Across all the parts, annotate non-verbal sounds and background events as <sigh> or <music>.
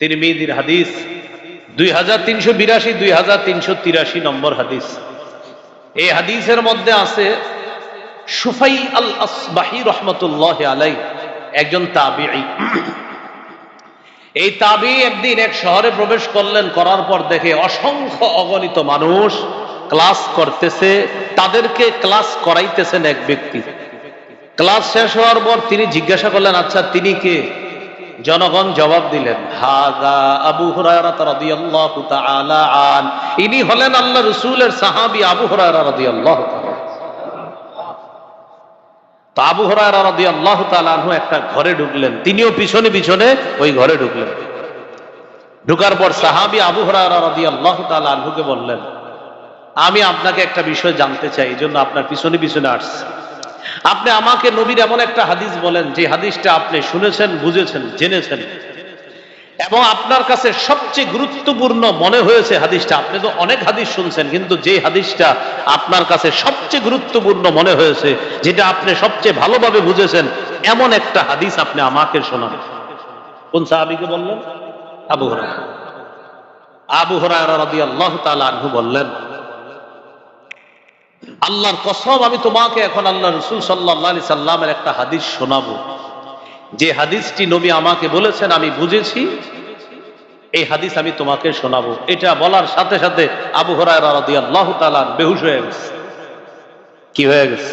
তিনি মেয়েদির হাদিস, দুই হাজার তিনশো বিরাশি, দুই হাজার তিনশো তিরাশি নম্বর হাদিস। এই হাদিসের মধ্যে আছে, সুফাই আল আসবাহি রহমতুল্লাহ আলাই একজন তাবিঈ। এই তাবি একদিন এক শহরে প্রবেশ করলেন, করার পর দেখে অসংখ্য অগণিত মানুষ ক্লাস করতেছে, তাদেরকে ক্লাস করাইতেছেন এক ব্যক্তি। ক্লাস শেষ হওয়ার পর তিনি জিজ্ঞাসা করলেন আচ্ছা তিনি কে? জনগণ জবাব দিলেন হাদা আবু আন। ইনি হলেন আল্লাহ রসুলের সাহাবি আবু তাআলা তো আবু হরারা আল্লাহ তালু একটা ঘরে ঢুকলেন। তিনিও পিছনে পিছনে ওই ঘরে ঢুকলেন। ঢুকার পর সাহাবি আবু হরারা আল্লাহ তালুকে বললেন, আমি আপনাকে একটা বিষয় জানতে চাই, এই জন্য আপনার পিছনে পিছনে আসছি। আপনি আমাকে নবীর এমন একটা হাদিস বলেন, যে হাদিসটা আপনি শুনেছেন, বুঝেছেন, জেনেছেন। এবং আপনার কাছে সবচেয়ে গুরুত্বপূর্ণ মনে হয়েছে হাদিসটা, আপনি তো অনেক হাদিস শুনছেন, কিন্তু যে হাদিসটা আপনার কাছে সবচেয়ে গুরুত্বপূর্ণ মনে হয়েছে, যেটা আপনি সবচেয়ে ভালোভাবে বুঝেছেন, এমন একটা হাদিস আপনি আমাকে শোনান। কোন সাহাবিকে বললেন? আবু হরাই আবু হরাই রাদি আল্লাহ আনহু বললেন আল্লাহর কসম, আমি তোমাকে এখন আল্লাহ রসুল সাল্লাহ সাল্লামের একটা হাদিস শোনাবো। যে হাদিসটি নবী আমাকে বলেছেন, আমি বুঝেছি। এই হাদিস আমি তোমাকে শোনাবো। এটা বলার সাথে সাথে আবু হরায় আল্লাহ বেহুশ হয়ে গেছে। কি হয়ে গেছে?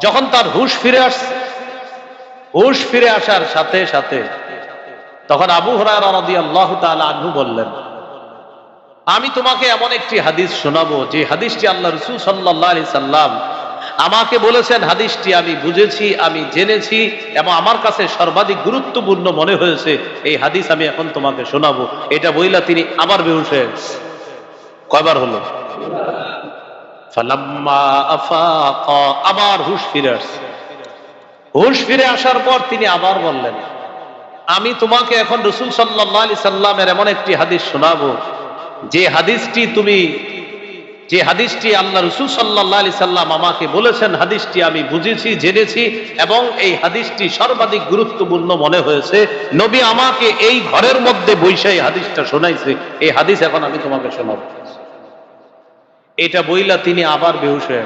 যখন তার হুশ ফিরে আসছে, হুশ ফিরে আসার সাথে সাথে তখন আবু হরায় আল্লাহ তালা বললেন আমি তোমাকে এমন একটি হাদিস শোনাবো, যে হাদিসটি আল্লাহ রসুল সাল্লাহ আলি সাল্লাম আমাকে বলেছেন, হাদিসটি আমি বুঝেছি, আমি জেনেছি এবং আমার কাছে সর্বাধিক গুরুত্বপূর্ণ মনে হয়েছে, এই হাদিস আমি এখন তোমাকে শোনাবো। এটা বইলা তিনি আবার বেহুশ কয়বার হলো? আবার হুশ ফিরে আসছে। হুশ ফিরে আসার পর তিনি আবার বললেন, আমি তোমাকে এখন রসুল সাল্লাহ আলি সাল্লামের এমন একটি হাদিস শোনাবো যে হাদিসটি তুমি, যে হাদিসটি আল্লাহ রসুল সাল্লাহ আলি সাল্লাম আমাকে বলেছেন, হাদিসটি আমি বুঝেছি, জেনেছি এবং এই হাদিসটি সর্বাধিক গুরুত্বপূর্ণ মনে হয়েছে। নবী আমাকে এই ঘরের মধ্যে বৈশা এই হাদিসটা শোনাইছে। এই হাদিস এখন আমি তোমাকে শোনাব। এটা বইলা তিনি আবার বেহুশ হয়ে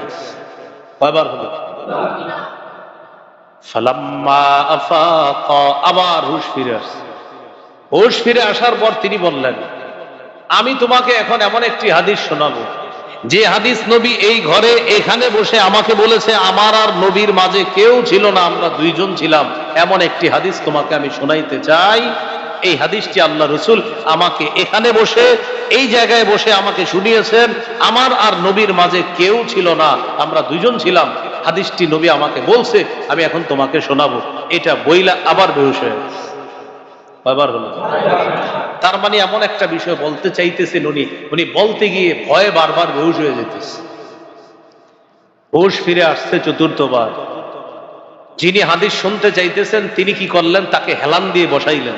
কয়বার আবার হুশ ফিরে আসছে। হুশ ফিরে আসার পর তিনি বললেন আমি তোমাকে এখন এমন একটি হাদিস শোনাবো। যে হাদিস নবী এই ঘরে এখানে বসে আমাকে বলেছে, আমার আর নবীর মাঝে কেউ ছিল না, আমরা দুইজন ছিলাম। এমন একটি হাদিস তোমাকে আমি শোনাইতে চাই। এই হাদিসটি আল্লাহ রসুল আমাকে এখানে বসে, এই জায়গায় বসে আমাকে শুনিয়েছেন, আমার আর নবীর মাঝে কেউ ছিল না, আমরা দুইজন ছিলাম। হাদিসটি নবী আমাকে বলছে, আমি এখন তোমাকে শোনাবো। এটা বইলা আবার বেহুশ হয়ে কয়বার হলো? তার মানে এমন একটা বিষয় বলতে চাইতেছেন উনি। উনি বলতে গিয়ে ভয়ে বারবার বেহুশ হয়ে যেতেছে। হুশ ফিরে আসছে চতুর্থবার। যিনি হাদিস শুনতে চাইতেছেন, তিনি কি করলেন? তাকে হেলান দিয়ে বসাইলেন।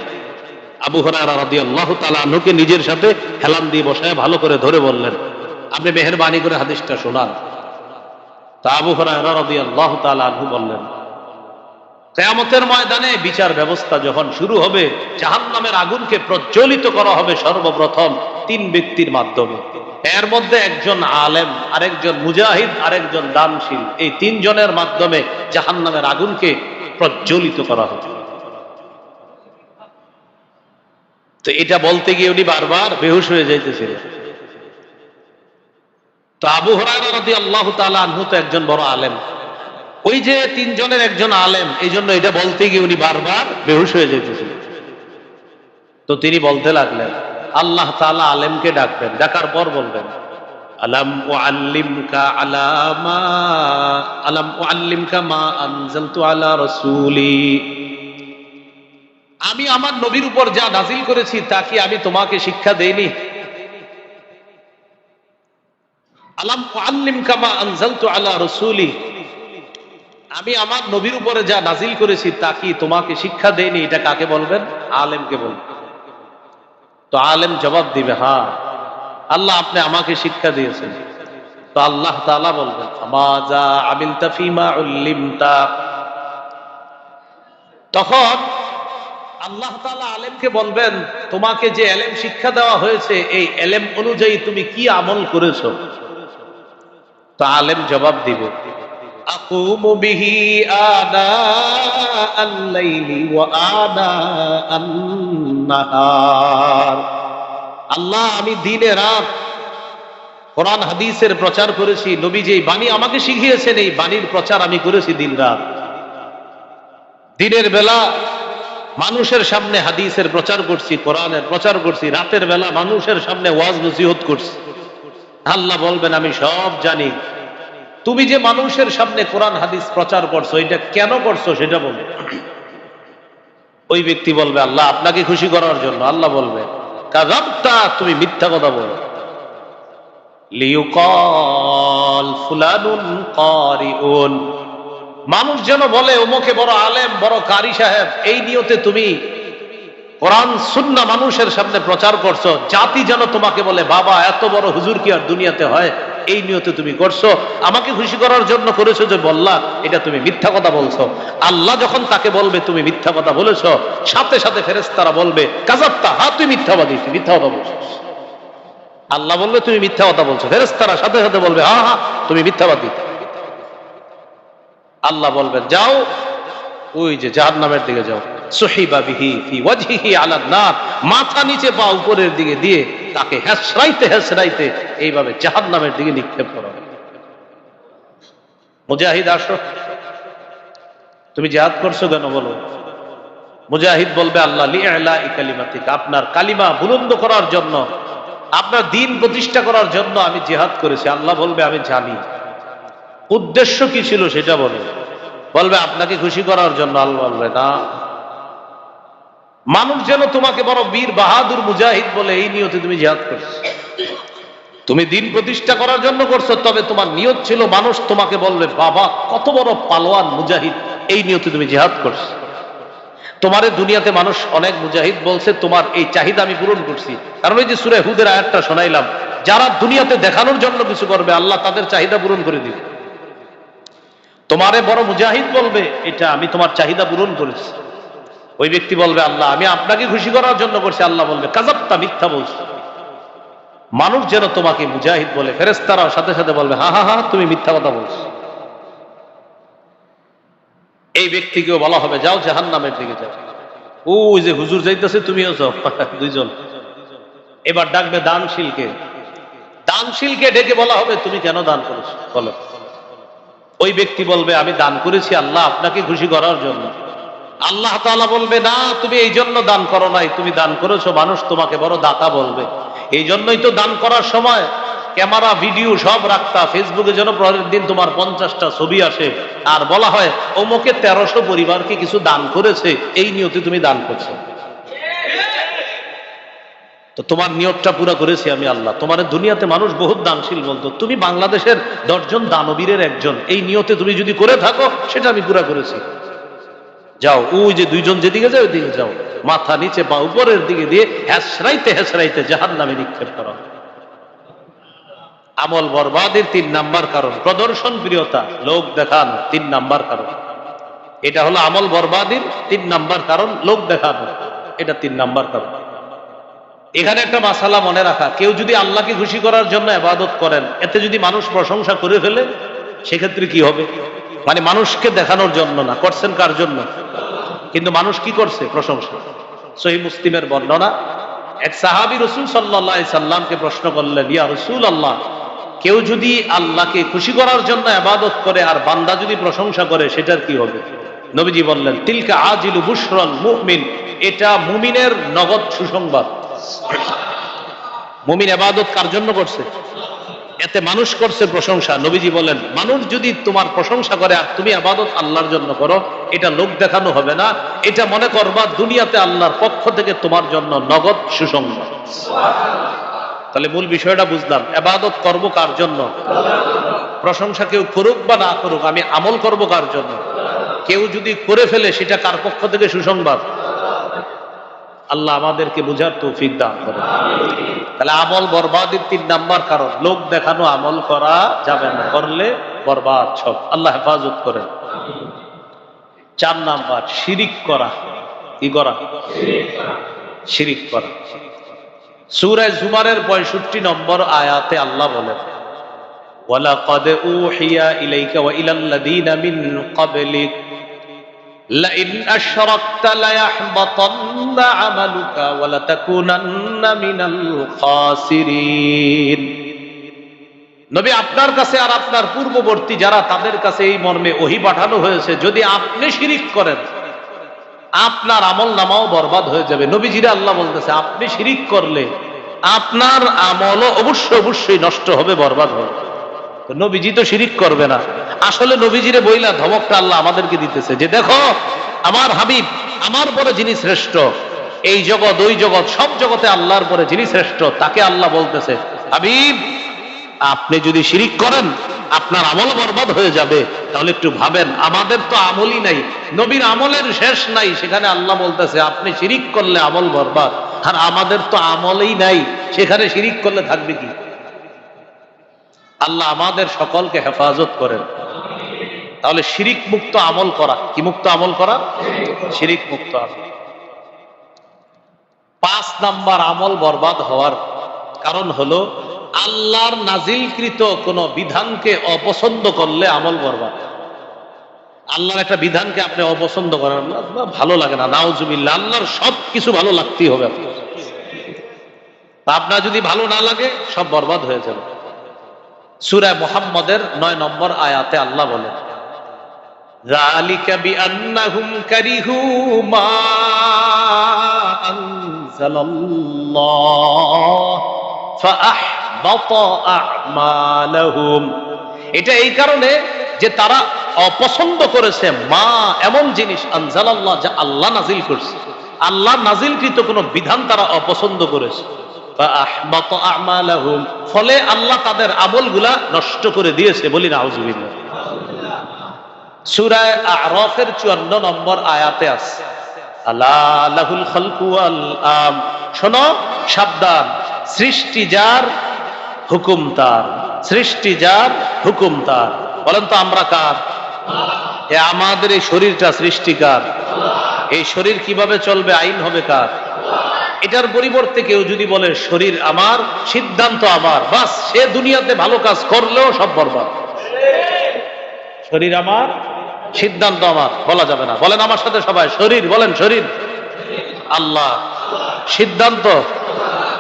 আবু হরারা রাদিয়াল্লাহু তাআলা নিজের সাথে হেলান দিয়ে বসায় ভালো করে ধরে বললেন, আপনি মেহেরবানি করে হাদিসটা শোনান। তা আবু হরারা রাদিয়াল্লাহু তাআলা আনহু বললেন কেয়ামতের ময়দানে বিচার ব্যবস্থা যখন শুরু হবে জাহান নামের আগুনকে প্রজ্বলিত করা হবে সর্বপ্রথম তিন ব্যক্তির মাধ্যমে। এর মধ্যে একজন আলেম, আরেকজন মুজাহিদ, আরেকজন দানশীল। এই তিনজনের মাধ্যমে জাহান নামের আগুনকে প্রজ্বলিত করা হবে। তো এটা বলতে গিয়ে উনি বারবার বেহুশ হয়ে যাইতেছিলেন। তো আবু রাদি আল্লাহ তালা আনহু তো একজন বড় আলেম। ওই যে তিনজনের একজন আলেম, এই জন্য এটা বলতে গিয়ে উনি বারবার বেহুশ হয়ে যেতেছিল তো তিনি বলতে লাগলেন, আল্লাহ তাআলা আলেমকে ডাকবেন, ডাকার পর বলবেন আমি আমার নবীর উপর যা নাজিল করেছি, তা কি আমি তোমাকে শিক্ষা দেইনি? আলাম ও আল্লিমকা মা আনজালতু আলা রসুলি। আমি আমার নবীর উপরে যা নাজিল করেছি তা কি তোমাকে শিক্ষা দেয়নি? এটা কাকে বলবেন? আলেমকে বলবেন তো আলেম জবাব দিবে হ্যাঁ আল্লাহ আপনি আমাকে শিক্ষা দিয়েছেন। তো আল্লাহ তাআলা বলবেন তখন আল্লাহ তালা আলেমকে বলবেন, তোমাকে যে এলেম শিক্ষা দেওয়া হয়েছে, এই এলেম অনুযায়ী তুমি কি আমল করেছ? তো আলেম জবাব দিবে আকুমু বিহি আনা আল-লাইলি ওয়া আল্লাহ, আমি দিনে রাত কোরআন হাদিসের প্রচার করেছি, নবী যেই বাণী আমাকে শিখিয়েছেন, এই বাণীর প্রচার আমি করেছি দিন রাত। দিনের বেলা মানুষের সামনে হাদিসের প্রচার করছি, কোরআনের প্রচার করছি, রাতের বেলা মানুষের সামনে ওয়াজ নসিহত করছি। আল্লাহ বলবেন, আমি সব জানি। তুমি যে মানুষের সামনে কোরআন, হাদিস প্রচার করছ, এটা কেন করছ সেটা বলো। ওই ব্যক্তি বলবে, আল্লাহ আপনাকে খুশি করার জন্য। আল্লাহ বলবে কাজাবতা তুমি মিথ্যা কথা বলো। মানুষ যেন বলে, ওমকে বড় আলেম, বড় কারি সাহেব, এই নিয়তে তুমি কোরআন, সুন্না মানুষের সামনে প্রচার করছ। জাতি যেন তোমাকে বলে, বাবা, এত বড় হুজুর কি আর দুনিয়াতে হয়? এই নিয়তে তুমি করছ, আমাকে খুশি করার জন্য করেছ যে বললা, এটা তুমি মিথ্যা কথা বলছো। আল্লাহ যখন তাকে বলবে, তুমি মিথ্যা কথা বলেছ, সাথে সাথে ফেরেস্তারা বলবে কাজাপ্তা হা তুই মিথ্যাবাদী তুই মিথ্যা কথা বলছো আল্লাহ বলবে তুমি মিথ্যা কথা বলছো। ফেরেস্তারা সাথে সাথে বলবে হা হা তুমি মিথ্যাবাদী আল্লাহ বলবেন যাও, ওই যে জাহান নামের দিকে যাও। সহিবা বিহি ফি ওয়াজহিহি নার মাথা নিচে পা উপরের দিকে দিয়ে তাকে হেসরাইতে হেসরাইতে এইভাবে জাহান নামের দিকে নিক্ষেপ করা। মুজাহিদ আসো। তুমি জিহাদ করছ কেন বলো? মুজাহিদ বলবে, আল্লাহ আপনার কালিমা বুলন্দ করার জন্য, আপনার দিন প্রতিষ্ঠা করার জন্য আমি জেহাদ করেছি। আল্লাহ বলবে, আমি জানি। উদ্দেশ্য কি ছিল সেটা বলে। বলবে, আপনাকে খুশি করার জন্য আল্লাহ বলবে, না। মানুষ যেন তোমাকে বড় বীর বাহাদুর মুজাহিদ বলে এই নিয়তে তুমি জিহাদ করছ। তুমি দিন প্রতিষ্ঠা করার জন্য করছ, তবে তোমার নিয়ত ছিল মানুষ তোমাকে বলবে বাবা, কত বড় পালোয়ান মুজাহিদ, এই নিয়তে তুমি জিহাদ করছ। তোমার দুনিয়াতে মানুষ অনেক মুজাহিদ বলছে, তোমার এই চাহিদা আমি পূরণ করছি। কারণ ওই যে সুরে হুদের আয়াতটা শোনাইলাম, যারা দুনিয়াতে দেখানোর জন্য কিছু করবে, আল্লাহ তাদের চাহিদা পূরণ করে দিবে। তোমারে বড় মুজাহিদ বলবে, এটা আমি তোমার চাহিদা পূরণ করেছি। ওই ব্যক্তি বলবে, আল্লাহ, আমি আপনাকে খুশি করার জন্য করছি আল্লাহ বলবে কাজাপ্তা মিথ্যা বলছো। মানুষ যেন তোমাকে মুজাহিদ বলে ফেরেস্তারা সাথে সাথে বলবে, হা হা হা, তুমি মিথ্যা কথা বলছো। এই ব্যক্তিকেও বলা হবে, যাও জাহান নামের দিকে যাও। ওই যে হুজুর যাইতেছে, তুমিও যাও, <laughs> দুইজন। এবার ডাকবে দানশীলকে। দানশীলকে ডেকে বলা হবে, তুমি কেন দান করেছ? বলো। ওই ব্যক্তি বলবে, আমি দান করেছি, আল্লাহ আপনাকে খুশি করার জন্য। আল্লাহ তাআলা বলবে, না, তুমি এই জন্য দান করো নাই। তুমি দান করেছ, মানুষ তোমাকে বড় দাতা বলবে। এই জন্যই তো দান করার সময় ক্যামেরা, ভিডিও সব রাখতা। ফেসবুকে যেন পরের দিন তোমার পঞ্চাশটা ছবি আসে। আর বলা হয়, অমুকে তেরোশো পরিবারকে কিছু দান করেছে। এই নিয়তে তুমি দান করছ। তো তোমার নিয়তটা পুরো করেছি আমি আল্লাহ। তোমার দুনিয়াতে মানুষ বহুত দানশীল বলতো। তুমি বাংলাদেশের দশজন দানবীরের একজন। এই নিয়তে তুমি যদি করে থাকো, সেটা আমি পুরা করেছি। যাও, ওই যে দুইজন যেদিকে যায় ওইদিকে যাও। মাথা নিচে বা উপরের দিকে দিয়ে হেসরাইতে হেসরাইতে জাহান নামে নিক্ষেপ করা। আমল বরবাদের তিন নাম্বার কারণ। প্রদর্শন প্রিয়তা, লোক দেখানো, তিন নাম্বার কারণ। এটা হলো আমল বরবাদের তিন নাম্বার কারণ, লোক দেখানো। এটা তিন নাম্বার কারণ। এখানে একটা মাসালা মনে রাখা, কেউ যদি আল্লাহকে খুশি করার জন্য আবাদত করেন, এতে যদি মানুষ প্রশংসা করে ফেলে, সেক্ষেত্রে কি হবে? মানে মানুষকে দেখানোর জন্য না, করছেন কার জন্য? কিন্তু মানুষ কি করছে? প্রশংসা। সহি মুসলিমের বর্ণনা, এক সাহাবি রসুল সাল্লাহ সাল্লামকে প্রশ্ন করলেন, ইয়া রসুল আল্লাহ কেউ যদি আল্লাহকে খুশি করার জন্য আবাদত করে আর বান্দা যদি প্রশংসা করে, সেটার কি হবে? নবীজি বললেন, তিলকা আজিলু বুশরন মুমিন এটা মুমিনের নগদ সুসংবাদ। মুমিন আবাদত কার জন্য করছে? এতে মানুষ করছে প্রশংসা। নবীজি বলেন, মানুষ যদি তোমার প্রশংসা করে আর তুমি আবাদত আল্লাহর জন্য করো, এটা লোক দেখানো হবে না। এটা মনে করবা দুনিয়াতে আল্লাহর পক্ষ থেকে তোমার জন্য নগদ সুসংবাদ। তাহলে মূল বিষয়টা বুঝলাম, আবাদত করব কার জন্য? প্রশংসা কেউ করুক বা না করুক, আমি আমল করব কার জন্য? কেউ যদি করে ফেলে, সেটা কার পক্ষ থেকে সুসংবাদ? আল্লাহ আমাদেরকে বুঝার তৌফিক দান করে তাহলে আমল বরবাদের তিন নাম্বার কারণ, লোক দেখানো আমল করা যাবে না, করলে বরবাদ সব। আল্লাহ হেফাজত করে চার নাম্বার, শিরিক করা। কি করা? শিরিক করা। সুরায় জুমারের পঁয়ষট্টি নম্বর আয়াতে আল্লাহ বলেন, ওয়ালাকাদ উহিয়া ইলাইকা ওয়া ইলাল্লাযীনা মিন ক্বাবলিকা لئن أشركت ليحبطن عملك ولتكونن من الخاسرين নবী আপনার কাছে আর আপনার পূর্ববর্তী যারা তাদের কাছে এই মর্মে ওহি পাঠানো হয়েছে যদি আপনি শিরিক করেন আপনার আমল নামাও বরবাদ হয়ে যাবে নবীজিরা আল্লাহ বলতেছে আপনি শিরিক করলে আপনার আমলও অবশ্যই অবশ্যই নষ্ট হবে বরবাদ হবে তো নবীজি তো শিরিক করবে না আসলে নবীজিরে বইলা ধমকটা আল্লাহ আমাদেরকে দিতেছে যে দেখো, আমার হাবিব আমার পরে যিনি শ্রেষ্ঠ, এই জগৎ, ওই জগৎ, সব জগতে আল্লাহর পরে যিনি শ্রেষ্ঠ, তাকে আল্লাহ বলতেছে, হাবিব, আপনি যদি শিরিক করেন, আপনার আমল বরবাদ হয়ে যাবে, তাহলে একটু ভাবেন, আমাদের তো আমলই নাই, নবীর আমলের শেষ নাই, সেখানে আল্লাহ বলতেছে, আপনি শিরিক করলে আমল বরবাদ, আর আমাদের তো আমলই নাই, সেখানে শিরিক করলে থাকবে কি? আল্লাহ আমাদের সকলকে হেফাজত করেন। তাহলে শিরিক মুক্ত আমল করা। কি মুক্ত আমল করা? শিরিক মুক্ত আমল। পাঁচ নাম্বার আমল বরবাদ হওয়ার কারণ হলো, আল্লাহর নাজিলকৃত কোন বিধানকে অপছন্দ করলে আমল বরবাদ। আল্লাহর একটা বিধানকে আপনি অপছন্দ করেন না ভালো লাগে না। নাউজুবিল্লা আল্লাহর সব কিছু ভালো লাগতেই হবে আপনার। আপনার যদি ভালো না লাগে, সব বরবাদ হয়ে যাবে। সুরায় মোহাম্মদের নয় নম্বর আয়াতে আল্লাহ বলে ذلك بأنهم كرهوا ما أنزل الله فأحبط أعمالهم এটা এই কারণে যে তারা অপছন্দ করেছে মা এমন জিনিস আনজালাল্লাহ যা আল্লাহ নাজিল করছে আল্লাহ নাজিলকৃত কোন বিধান তারা অপছন্দ করেছে فأحبط أعمالهم ফলে আল্লাহ তাদের আমলগুলা নষ্ট করে দিয়েছে বলি না আউজুবিল্লাহ সুরায় আরফের চুয়ান্ন নম্বর আয়াতে আছে। আল্লাহুল খালকু আল আম। শোনো, সাবধান। সৃষ্টি যার, হুকুম তার। সৃষ্টি যার, হুকুম তার। বলেন তো, আমরা কার? এ আমাদের এই শরীরটা সৃষ্টিকার এই শরীর কীভাবে চলবে, আইন হবে কার? এটার পরিবর্তে কেউ যদি বলে, শরীর আমার, সিদ্ধান্ত আমার। বাস, সে দুনিয়াতে ভালো কাজ করলেও সব বরবাদ। শরীর আমার সিদ্ধান্ত আমার, বলা যাবে না। বলেন আমার সাথে সবাই, শরীর, বলেন শরীর। আল্লাহ, সিদ্ধান্ত?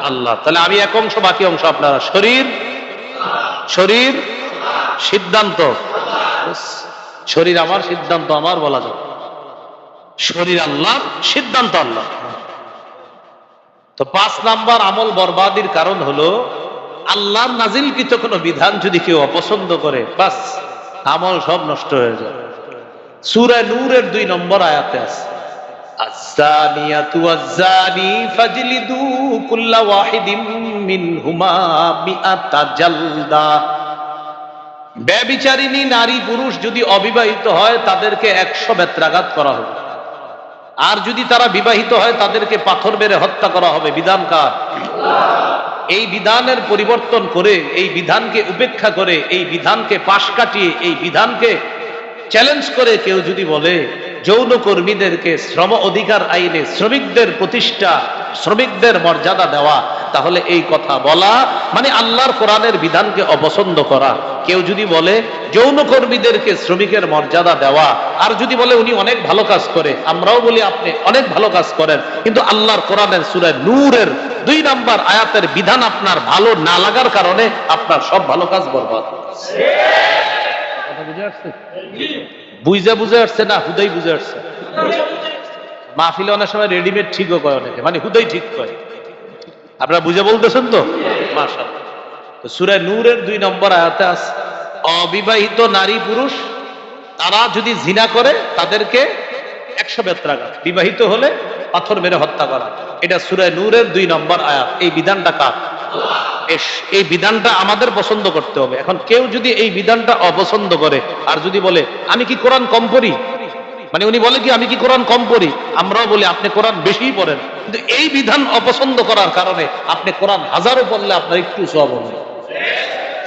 আল্লাহ। তাহলে আমি এক অংশ, বাকি অংশ আপনারা। শরীর? শরীর? সিদ্ধান্ত? শরীর আমার, সিদ্ধান্ত আমার, বলা যাবে শরীর আল্লাহ, সিদ্ধান্ত আল্লাহ। তো পাঁচ নাম্বার আমল বরবাদির কারণ হলো, আল্লাহ নাজিলকৃত কোনো বিধান যদি কেউ অপছন্দ করে, বাস, আমল সব নষ্ট হয়ে যায়। সুরা নূরের দুই নম্বর আয়াতে আছে আজানিয়াতু নারী পুরুষ যদি অবিবাহিত হয়, তাদেরকে একশো বেত্রাঘাত করা হবে। আর যদি তারা বিবাহিত হয়, তাদেরকে পাথর বেড়ে হত্যা করা হবে। বিধান কার? এই বিধানের পরিবর্তন করে, এই বিধানকে উপেক্ষা করে, এই বিধানকে পাশ কাটিয়ে, এই বিধানকে চ্যালেঞ্জ করে কেউ যদি বলে, যৌন কর্মীদেরকে শ্রম অধিকার আইনে শ্রমিকদের প্রতিষ্ঠা, শ্রমিকদের মর্যাদা দেওয়া, তাহলে এই কথা বলা মানে আল্লাহর কোরআনের বিধানকে অপছন্দ করা। কেউ যদি বলে, যৌন কর্মীদেরকে শ্রমিকের মর্যাদা দেওয়া, আর যদি বলে, উনি অনেক ভালো কাজ করে, আমরাও বলি, আপনি অনেক ভালো কাজ করেন। কিন্তু আল্লাহর কোরআনের সুরে নূরের দুই নাম্বার আয়াতের বিধান আপনার ভালো না লাগার কারণে আপনার সব ভালো কাজ বরবাদ বুঝে বুঝে আসছে না, হুদাই বুঝে আসছে। মাহফিলে অনেক সময় রেডিমেড ঠিকও কয় অনেকে মানে হুদাই ঠিক কয় আপনারা বুঝে বলতেছেন তো? তো সুরে নূরের দুই নম্বর আয়াতে আছে অবিবাহিত নারী পুরুষ, তারা যদি জিনা করে, তাদেরকে একশো বেত্রাঘাত। বিবাহিত হলে পাথর মেরে হত্যা করা। এটা সুরে নূরের দুই নম্বর আয়াত। এই বিধানটা কার? এই বিধানটা আমাদের পছন্দ করতে হবে। এখন কেউ যদি এই বিধানটা অপছন্দ করে, আর যদি বলে, আমি কি কোরআন কম পড়ি? মানে উনি বলে কি, আমি কি কোরআন কম পড়ি? আমরাও বলি, আপনি কোরআন বেশি পড়েন। কিন্তু এই বিধান অপছন্দ করার কারণে আপনি কোরআন হাজারো পড়লে আপনার একটু সব হবে।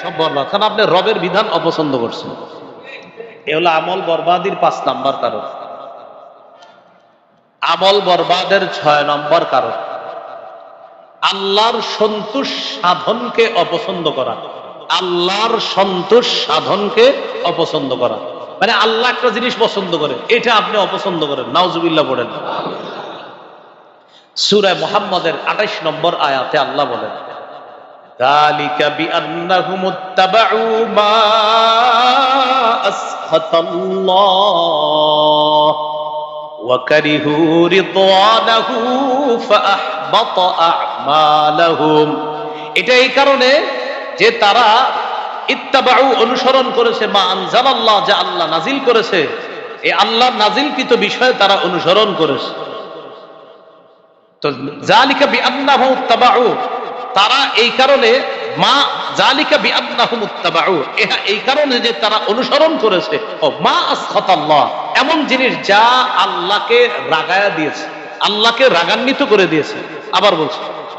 সব বরবাদ। কারণ আপনি রবের বিধান অপছন্দ করছেন। এ হলো আমল বরবাদির পাঁচ নাম্বার কারণ। আমল বরবাদের ছয় নম্বর কারণ। আল্লাহর সন্তোষ সাধনকে অপছন্দ করা আল্লাহর সন্তোষ সাধনকে অপছন্দ করা মানে আল্লাহ একটা জিনিস পছন্দ করে এটা আপনি অপছন্দ করেন নাউজুবিল্লাহ পড়েন সুরায় মোহাম্মদের আঠাইশ নম্বর আয়াতে আল্লাহ বলেন ذلك بأنهم اتبعوا ما أسخط الله وكرهوا رضوانه فأحبط أعمالهم এটা এই কারণে যে তারা ইত্তাবাউ অনুসরণ করেছে মা আনজালাল্লাহ যা আল্লাহ নাজিল করেছে এই আল্লাহ নাজিলকৃত বিষয়ে তারা অনুসরণ করেছে তো জালিকা বিআন্নাহু তাবাউ তারা এই কারণে মা জালিকা এই কারণে যে তারা অনুসরণ করেছে। ও মা এমন জিনিস যা আল্লাহকে রাগায়া দিয়েছে। আল্লাহকে রাগান্বিত করে দিয়েছে। আবার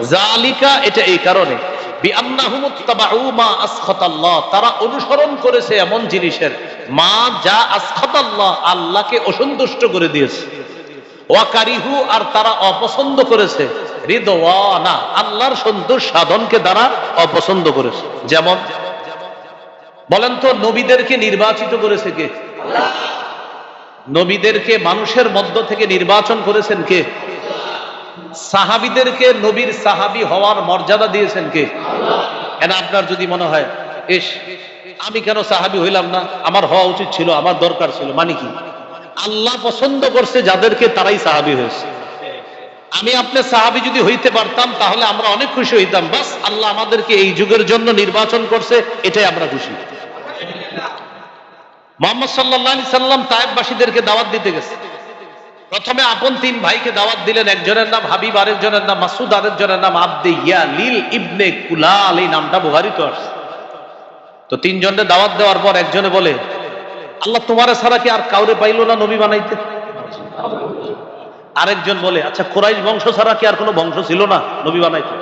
জালিকা এটা এই কারণে। তারা অনুসরণ করেছে এমন জিনিসের। মা যা আসখাতাল্লাহ, আল্লাহকে অসন্তুষ্ট করে দিয়েছে। ওয়াকারিহু আর তারা অপছন্দ করেছে। আল্লাহর সন্তোষ সাধনকে তারা অপছন্দ করেছে। যেমন, বলেন তো, নবীদেরকে নির্বাচিত করেছে কে? নবীদেরকে মানুষের মধ্য থেকে নির্বাচন করেছেন কে? সাহাবিদেরকে নবীর সাহাবি হওয়ার মর্যাদা দিয়েছেন কে? এনা আপনার যদি মনে হয় এস আমি কেন সাহাবি হইলাম না? আমার হওয়া উচিত ছিল, আমার দরকার ছিল। মানে কি? আল্লাহ পছন্দ করছে যাদেরকে তারাই সাহাবি হয়েছে। আমি আপনার সাহাবি যদি হইতে পারতাম, তাহলে আমরা অনেক খুশি হইতাম। বাস, আল্লাহ আমাদেরকে এই যুগের জন্য নির্বাচন করছে, এটাই আমরা খুশি। মোহাম্মদ সাল্লাহ সাল্লাম তায়েববাসীদেরকে দাওয়াত দিতে গেছে। প্রথমে আপন তিন ভাইকে দাওয়াত দিলেন, একজনের নাম হাবিব, আরেকজনের নাম মাসুদ আরেকজনের নাম আব্দে ইয়া লিল ইবনে কুলাল, এই নামটা বুহারিত আসছে। তো তিনজনের দাওয়াত দেওয়ার পর একজনে বলে, আল্লাহ তোমারে ছাড়া কি আর কাউরে পাইলো না নবী বানাইতে? আরেকজন বলে আচ্ছা কোরাইশ বংশ ছাড়া কি আর কোনো বংশ ছিল না? নবী বানাইতে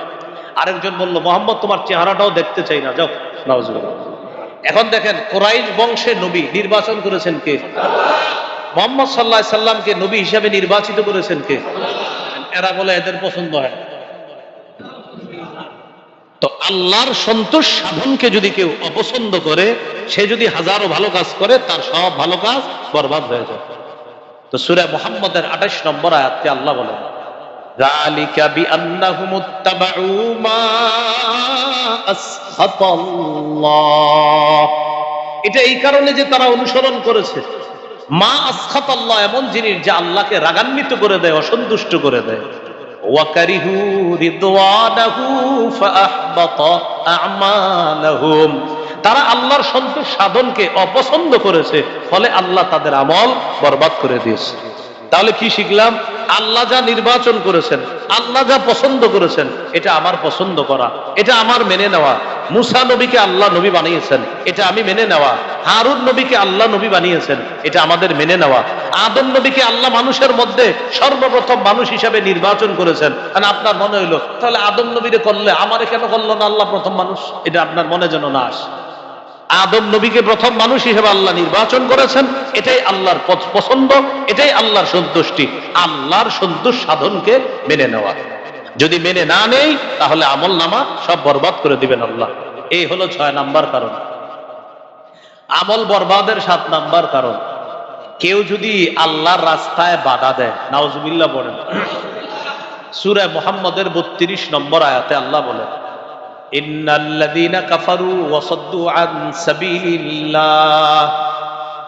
আরেকজন বলল, মোহাম্মদ, তোমার চেহারাটাও দেখতে চাই না, যাও। নাউজুবিল্লাহ। এখন দেখেন, কোরাইশ বংশে নবী নির্বাচন করেছেন কে? মোহাম্মদ সাল্লাহ সাল্লামকে নবী হিসাবে নির্বাচিত করেছেন কে? এরা বলে, এদের পছন্দ হয় তো আল্লাহর সন্তোষ সাধনকে যদি কেউ অপছন্দ করে, সে যদি হাজারো ভালো কাজ করে, তার সব ভালো কাজ বরবাদ হয়ে যায়। তো সুরা মোহাম্মদের আঠাশ নম্বর আয়াতকে আল্লাহ বলেন ذلك بأنهم اتبعوا ما أسخط الله এটা এই কারণে যে তারা অনুসরণ করেছে মা আসখাত আল্লাহ এমন জিনিস যা আল্লাহকে রাগান্বিত করে দেয় অসন্তুষ্ট করে দেয় ওয়াকারিহু রিদওয়ানাহু ফাআহবাত আ'মালাহুম তারা আল্লাহর সন্তোষ সাধনকে অপছন্দ করেছে, ফলে আল্লাহ তাদের আমল বরবাদ করে দিয়েছে। তাহলে কি শিখলাম? আল্লাহ যা নির্বাচন করেছেন, আল্লাহ যা পছন্দ করেছেন, এটা আমার পছন্দ করা, এটা আমার মেনে নেওয়া। মুসা নবীকে আল্লাহ নবী বানিয়েছেন, এটা আমি মেনে নেওয়া। হারুন নবীকে আল্লাহ নবী বানিয়েছেন, এটা আমাদের মেনে নেওয়া। আদম নবীকে আল্লাহ মানুষের মধ্যে সর্বপ্রথম মানুষ হিসাবে নির্বাচন করেছেন। কারণ আপনার মনে হইল, তাহলে আদম নবীরে করলে আমারে কেন করল না আল্লাহ প্রথম মানুষ? এটা আপনার মনে যেন না আসে। আদম নবীকে প্রথম মানুষ হিসেবে আল্লাহ নির্বাচন করেছেন। এটাই আল্লাহর পছন্দ, এটাই আল্লাহর সন্তুষ্টি। আল্লাহর সন্তোষ সাধনকে মেনে নেওয়া। যদি মেনে না নেই, তাহলে আমল নামা সব বরবাদ করে দিবেন আল্লাহ। এই হলো ছয় নাম্বার কারণ। আমল বরবাদের সাত নাম্বার কারণ। কেউ যদি আল্লাহর রাস্তায় বাধা দেয়, নাওজুবিল্লাহ বলেন সুরে মোহাম্মদের বত্রিশ নম্বর আয়াতে আল্লাহ বলেন ইন্নাল্লাযীনা কাফারু ওয়া আন সাবিলিল্লাহ।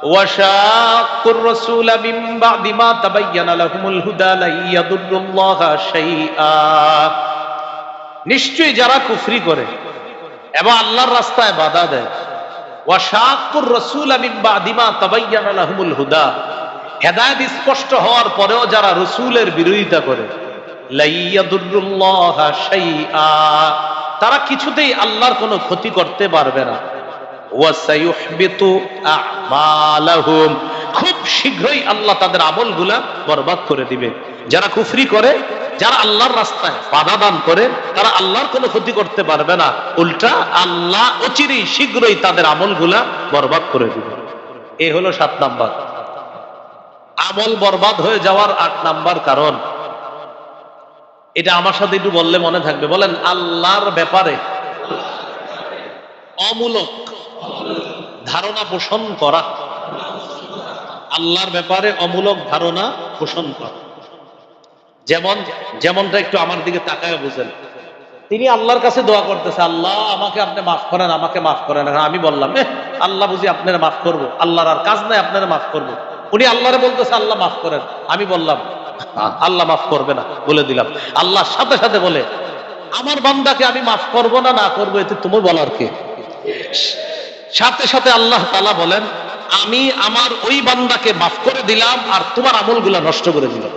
ওয়া শাক্কুর রাসূল মিন বাদি মা তাবায়্যানা লাহুমুল হুদা লা ইয়াদুরুল্লাহা শাইআ। নিশ্চয়ই যারা কুফরি করে এবং আল্লাহর রাস্তায় বাধা দেয়। ওয়া হুদা। হেদায়েত স্পষ্ট হওয়ার পরেও যারা রসুলের বিরোধিতা করে লাইয়াদুরুল্লাহা তারা কিছুতেই আল্লাহর কোনো ক্ষতি করতে পারবে না। খুব শীঘ্রই আল্লাহ তাদের আমলগুলা বরবাদ করে দিবে। যারা কুফরি করে, যারা আল্লাহর রাস্তায় বাধা দান করে, তারা আল্লাহর কোনো ক্ষতি করতে পারবে না। উল্টা আল্লাহ অচিরেই শীঘ্রই তাদের আমলগুলা বরবাদ করে দিবে। এই হলো সাত নাম্বার। আমল বরবাদ হয়ে যাওয়ার আট নাম্বার কারণ। এটা আমার সাথে একটু বললে মনে থাকবে। বলেন, আল্লাহর ব্যাপারে অমূলক ধারণা পোষণ করা। আল্লাহর ব্যাপারে অমূলক ধারণা পোষণ করা। যেমন, যেমনটা একটু আমার দিকে তাকায় বুঝেন। তিনি আল্লাহর কাছে দোয়া করতেছে, আল্লাহ, আমাকে আপনি মাফ করেন, আমাকে মাফ করেন। আমি বললাম আল্লাহ বুঝি আপনারা মাফ করব। আল্লাহর আর কাজ নাই, আপনারা মাফ করব। উনি আল্লাহরে বলতেছে, আল্লাহ মাফ করেন। আমি বললাম আল্লাহ মাফ করবে না, বলে দিলাম। আল্লাহ সাথে সাথে বলে, আমার বান্দাকে আমি মাফ করব না না করব, এতে তোমার বলার কে? সাথে সাথে আল্লাহ তালা বলেন, আমি আমার ওই বান্দাকে মাফ করে দিলাম আর তোমার আমলগুলা নষ্ট করে দিলাম।